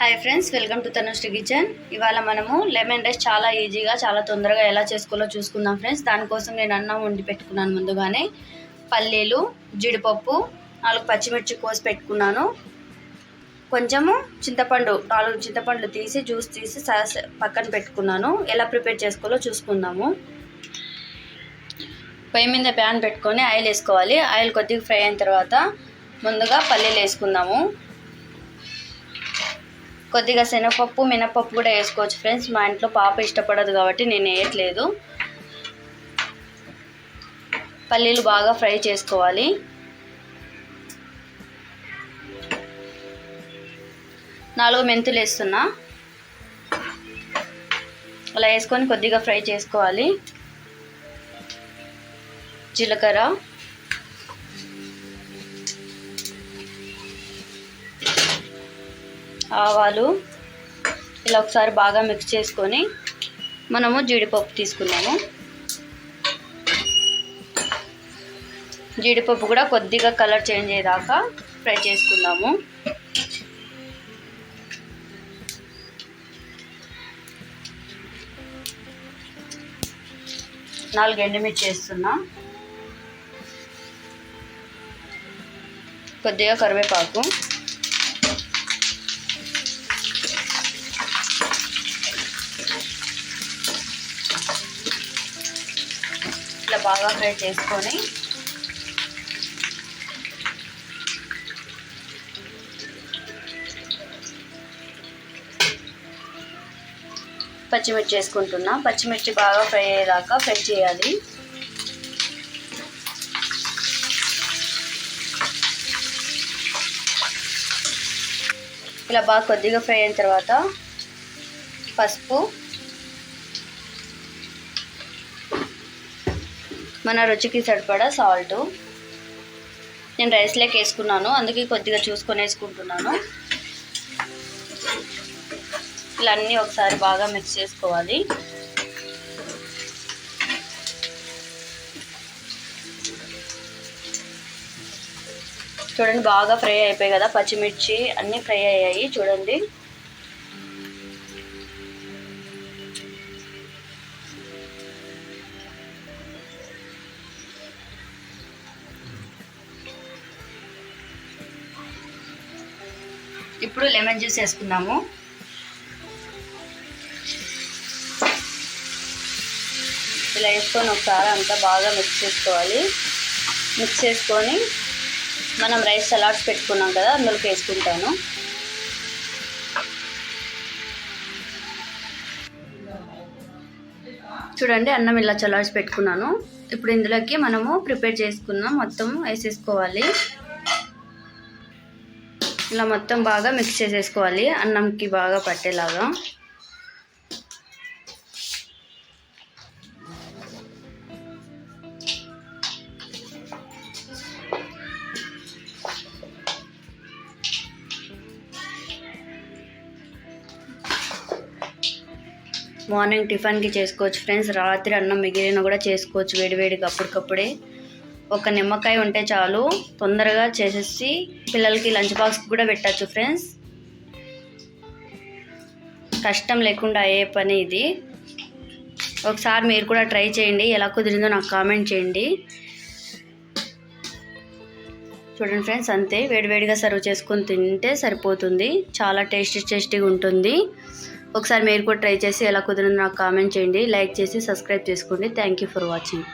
Hi friends welcome to Tanushree kitchen ఇవాళ మనము lemon rice చాలా ఈజీగా చాలా తొందరగా ఎలా చేసుకోవాలో చూసుకుందాం ఫ్రెండ్స్ దానికోసం నేను అన్నం వండి పెట్టుకున్నాను ముందుగానే. పల్లీలు జీడిపప్పు నాలుగు పచ్చిమిర్చి కోసి పెట్టుకున్నాను. కొంచెము చింతపండు నాలుగు చింతపండు తీసి జ్యూస్ తీసి పక్కన పెట్టుకున్నాను. ఎలా ప్రిపేర్ చేసుకోవాలో చూసుకుందాము. పొయ్యి మీద ప్యాన్ పెట్టుకొని ఆయిల్ వేసుకోవాలి. ఆయిల్ కొద్దిగా ఫ్రై అయిన తర్వాత ముందుగా పల్లీలు వేసుకుందాము. కొద్దిగా శనగపప్పు మినపప్పు కూడా వేసుకోవచ్చు ఫ్రెండ్స్. మా ఇంట్లో పాప ఇష్టపడదు కాబట్టి నేను వేయట్లేదు. పల్లీలు బాగా ఫ్రై చేసుకోవాలి. నాలుగు మెంతులు వేస్తున్నా. అలా వేసుకొని కొద్దిగా ఫ్రై చేసుకోవాలి. జీలకర్ర. ఆవాలు ఇలా ఒకసారి బాగా మిక్స్ చేసుకొని మనము జీడిపప్పు తీసుకున్నాము. జీడిపప్పు కూడా కొద్దిగా కలర్ చేంజ్ అయ్యేదాకా ఫ్రై చేసుకుందాము. నాలుగు ఎండుమిర్చి వేస్తున్నా. కొద్దిగా కరివేపాకు. బాగా ఫ్రై చేసుకొని పచ్చిమిర్చి వేసుకుంటున్నా. పచ్చిమిర్చి బాగా ఫ్రై అయ్యేదాకా ఫ్రై చేయాలి. ఇలా బాగా కొద్దిగా ఫ్రై అయిన తర్వాత పసుపు మన రుచికి సరిపడా సాల్ట్. నేను రైస్లోకి వేసుకున్నాను. అందుకే కొద్దిగా చూసుకొని వేసుకుంటున్నాను. ఇలా అన్నీ ఒకసారి బాగా మిక్స్ చేసుకోవాలి. చూడండి బాగా ఫ్రై అయిపోయాయి కదా పచ్చిమిర్చి అన్నీ ఫ్రై అయ్యాయి. చూడండి. ఇప్పుడు లెమన్ జ్యూస్ వేసుకుందాము. ఇలా వేసుకొని ఒకసారి అంతా బాగా మిక్స్ చేసుకోవాలి. మిక్స్ చేసుకొని మనం రైస్ సలాడ్స్ పెట్టుకున్నాం కదా అందులోకి వేసుకుంటాను. చూడండి అన్నం ఇలా చల్లార్చి పెట్టుకున్నాను. ఇప్పుడు ఇందులోకి మనము ప్రిపేర్ చేసుకున్నాం మొత్తం వేసేసుకోవాలి. ఇలా మొత్తం బాగా మిక్స్ చేసేసుకోవాలి. అన్నంకి బాగా పట్టేలాగా. మార్నింగ్ టిఫిన్కి చేసుకోవచ్చు. ఫ్రెండ్స్ రాత్రి అన్నం మిగిలిన కూడా చేసుకోవచ్చు. వేడివేడిగా అప్పటికప్పుడే. ఒక నిమ్మకాయ ఉంటే చాలు. తొందరగా చేసేసి పిల్లలకి లంచ్ బాక్స్ కూడా పెట్టచ్చు ఫ్రెండ్స్. కష్టం లేకుండా అయ్యే పని ఇది. ఒకసారి మీరు కూడా ట్రై చేయండి ఎలా కుదిరిందో నాకు కామెంట్ చేయండి. చూడండి ఫ్రెండ్స్ అంతే. వేడివేడిగా సర్వ్ చేసుకొని తింటే సరిపోతుంది. చాలా టేస్టీ టేస్టీగా ఉంటుంది. ఒకసారి మీరు కూడా ట్రై చేసి ఎలా కుదిరిందో నాకు కామెంట్ చేయండి. లైక్ చేసి సబ్స్క్రైబ్ చేసుకోండి. Thank you for watching.